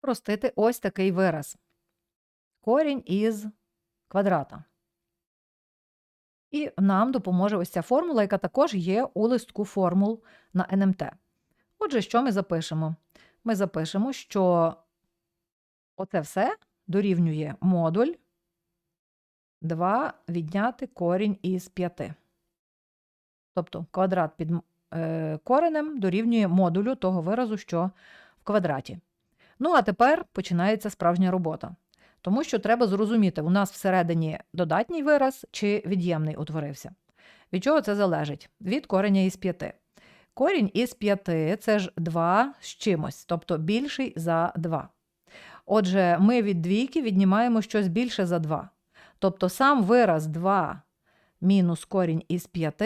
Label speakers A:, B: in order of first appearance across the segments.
A: спростити ось такий вираз. Корінь із квадрата. І нам допоможе ось ця формула, яка також є у листку формул на НМТ. Отже, що ми запишемо? Ми запишемо, що оце все дорівнює модуль 2 відняти корінь із 5. Тобто квадрат під е, коренем дорівнює модулю того виразу, що в квадраті. Ну, а тепер починається справжня робота. Тому що треба зрозуміти, у нас всередині додатній вираз чи від'ємний утворився. Від чого це залежить? Від кореня із 5. Корінь із 5 це ж 2 з чимось, тобто більший за 2. Отже, ми від двійки віднімаємо щось більше за 2. Тобто сам вираз 2 мінус корінь із 5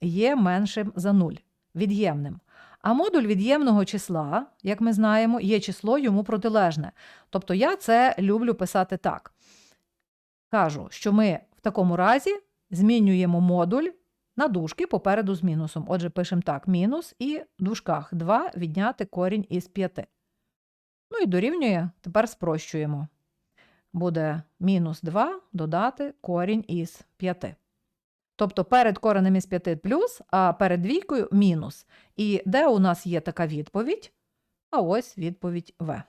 A: є меншим за 0, від'ємним. А модуль від'ємного числа, як ми знаємо, є число йому протилежне. Тобто я це люблю писати так. Кажу, що ми в такому разі змінюємо модуль на дужки попереду з мінусом. Отже, пишемо так: мінус і в дужках 2 відняти корінь із 5. Ну і дорівнює, тепер спрощуємо. Буде мінус 2 додати корінь із 5. Тобто перед коренем із 5 плюс, а перед двійкою мінус. І де у нас є така відповідь? А ось відповідь В.